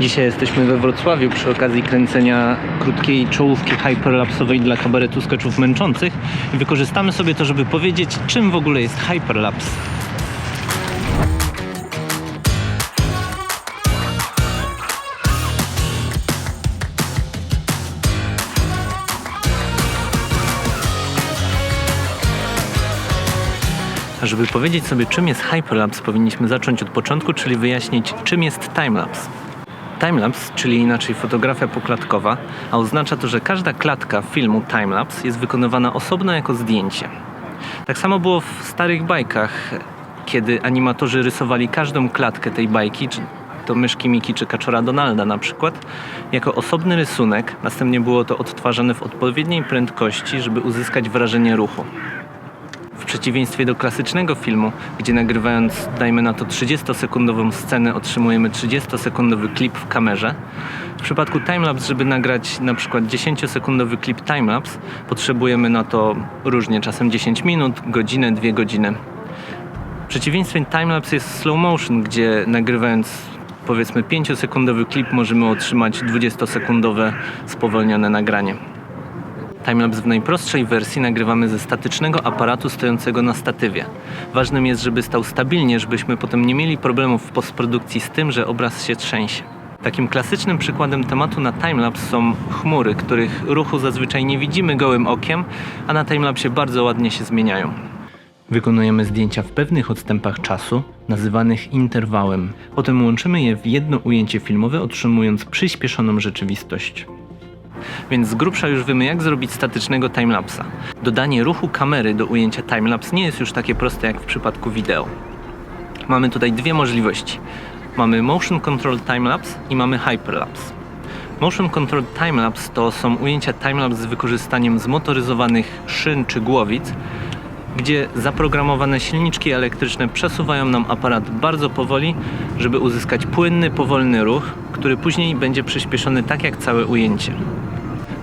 Dzisiaj jesteśmy we Wrocławiu przy okazji kręcenia krótkiej czołówki hyperlapsowej dla kabaretu skoczów męczących wykorzystamy sobie to, żeby powiedzieć, czym w ogóle jest hyperlaps. A żeby powiedzieć sobie, czym jest hyperlapse, powinniśmy zacząć od początku, czyli wyjaśnić, czym jest timelapse. Timelapse, czyli inaczej fotografia poklatkowa, a oznacza to, że każda klatka filmu timelapse jest wykonywana osobno jako zdjęcie. Tak samo było w starych bajkach, kiedy animatorzy rysowali każdą klatkę tej bajki, czy to myszki Miki czy kaczora Donalda na przykład, jako osobny rysunek. Następnie było to odtwarzane w odpowiedniej prędkości, żeby uzyskać wrażenie ruchu. Przeciwieństwie do klasycznego filmu, gdzie nagrywając, dajmy na to 30-sekundową scenę, otrzymujemy 30-sekundowy klip w kamerze. W przypadku timelapse, żeby nagrać na przykład 10-sekundowy klip timelapse, potrzebujemy na to różnie, czasem 10 minut, godzinę, dwie godziny. Przeciwieństwem timelapse jest slow motion, gdzie nagrywając powiedzmy 5-sekundowy klip możemy otrzymać 20-sekundowe spowolnione nagranie. Timelapse w najprostszej wersji nagrywamy ze statycznego aparatu stojącego na statywie. Ważnym jest, żeby stał stabilnie, żebyśmy potem nie mieli problemów w postprodukcji z tym, że obraz się trzęsie. Takim klasycznym przykładem tematu na timelapse są chmury, których ruchu zazwyczaj nie widzimy gołym okiem, a na timelapsie bardzo ładnie się zmieniają. Wykonujemy zdjęcia w pewnych odstępach czasu, nazywanych interwałem. Potem łączymy je w jedno ujęcie filmowe, otrzymując przyspieszoną rzeczywistość. Więc z grubsza już wiemy, jak zrobić statycznego timelapsa. Dodanie ruchu kamery do ujęcia timelapse nie jest już takie proste jak w przypadku wideo. Mamy tutaj dwie możliwości. Mamy motion control timelapse i mamy hyperlapse. Motion control timelapse to są ujęcia timelapse z wykorzystaniem zmotoryzowanych szyn czy głowic, gdzie zaprogramowane silniczki elektryczne przesuwają nam aparat bardzo powoli, żeby uzyskać płynny, powolny ruch, który później będzie przyspieszony tak jak całe ujęcie.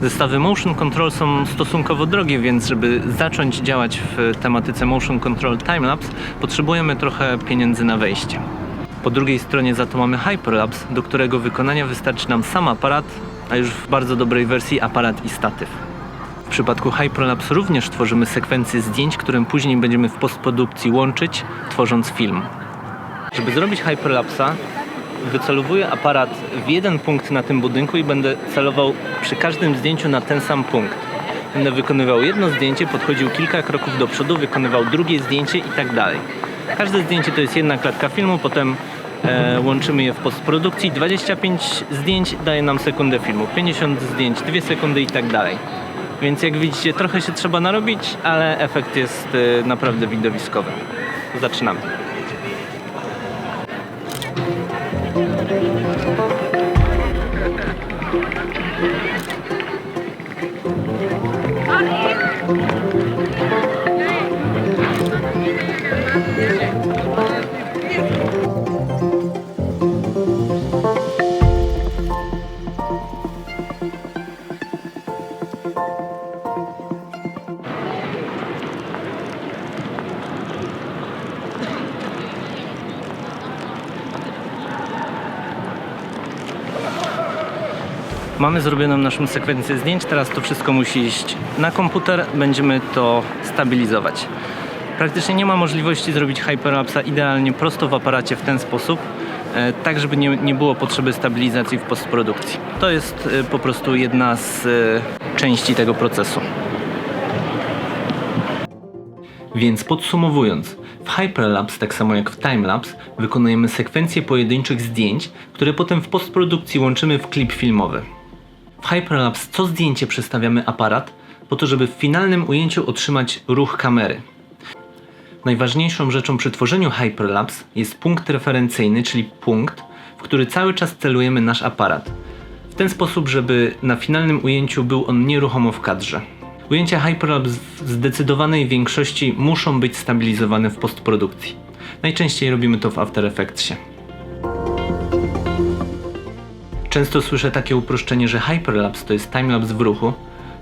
Zestawy Motion Control są stosunkowo drogie, więc żeby zacząć działać w tematyce Motion Control Timelapse, potrzebujemy trochę pieniędzy na wejście. Po drugiej stronie za to mamy Hyperlapse, do którego wykonania wystarczy nam sam aparat, a już w bardzo dobrej wersji aparat i statyw. W przypadku Hyperlapse również tworzymy sekwencje zdjęć, które później będziemy w postprodukcji łączyć, tworząc film. Żeby zrobić Hyperlapsa, wycelowuję aparat w jeden punkt na tym budynku i będę celował przy każdym zdjęciu na ten sam punkt. Będę wykonywał jedno zdjęcie, podchodził kilka kroków do przodu, wykonywał drugie zdjęcie i tak dalej. Każde zdjęcie to jest jedna klatka filmu, potem e, łączymy je w postprodukcji. 25 zdjęć daje nam sekundę filmu, 50 zdjęć, 2 sekundy i tak dalej. Więc jak widzicie, trochę się trzeba narobić, ale efekt jest e, naprawdę widowiskowy. Zaczynamy. Thank you. Mamy zrobioną naszą sekwencję zdjęć, teraz to wszystko musi iść na komputer, będziemy to stabilizować. Praktycznie nie ma możliwości zrobić hyperlapsa idealnie prosto w aparacie w ten sposób, e, tak żeby nie, nie było potrzeby stabilizacji w postprodukcji. To jest e, po prostu jedna z e, części tego procesu. Więc podsumowując, w Hyperlapse, tak samo jak w Timelapse, wykonujemy sekwencję pojedynczych zdjęć, które potem w postprodukcji łączymy w klip filmowy. W Hyperlapse co zdjęcie przestawiamy aparat, po to, żeby w finalnym ujęciu otrzymać ruch kamery. Najważniejszą rzeczą przy tworzeniu Hyperlapse jest punkt referencyjny, czyli punkt, w który cały czas celujemy nasz aparat. W ten sposób, żeby na finalnym ujęciu był on nieruchomo w kadrze. Ujęcia Hyperlapse w zdecydowanej większości muszą być stabilizowane w postprodukcji. Najczęściej robimy to w After Effectsie. Często słyszę takie uproszczenie, że hyperlapse to jest timelapse w ruchu.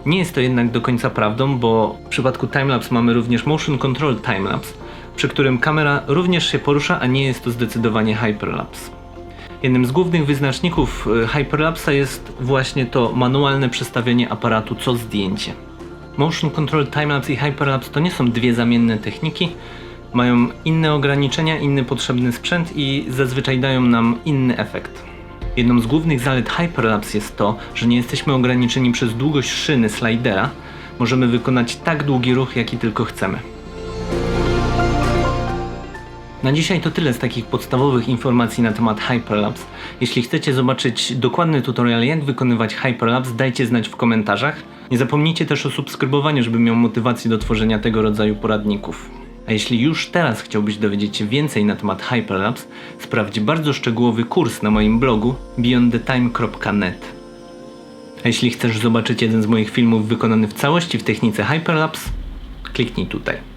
Nie jest to jednak do końca prawdą, bo w przypadku timelapse mamy również motion control timelapse, przy którym kamera również się porusza, a nie jest to zdecydowanie hyperlapse. Jednym z głównych wyznaczników y, Hyperlapsa jest właśnie to manualne przestawienie aparatu co zdjęcie. Motion Control Timelapse i Hyperlapse to nie są dwie zamienne techniki, mają inne ograniczenia, inny potrzebny sprzęt i zazwyczaj dają nam inny efekt. Jedną z głównych zalet Hyperlapse jest to, że nie jesteśmy ograniczeni przez długość szyny slidera, możemy wykonać tak długi ruch, jaki tylko chcemy. Na dzisiaj to tyle z takich podstawowych informacji na temat Hyperlapse. Jeśli chcecie zobaczyć dokładny tutorial jak wykonywać Hyperlapse, dajcie znać w komentarzach. Nie zapomnijcie też o subskrybowaniu, żeby miał motywację do tworzenia tego rodzaju poradników. A jeśli już teraz chciałbyś dowiedzieć się więcej na temat Hyperlapse, sprawdź bardzo szczegółowy kurs na moim blogu beyondthetime.net. A jeśli chcesz zobaczyć jeden z moich filmów wykonany w całości w technice Hyperlapse, kliknij tutaj.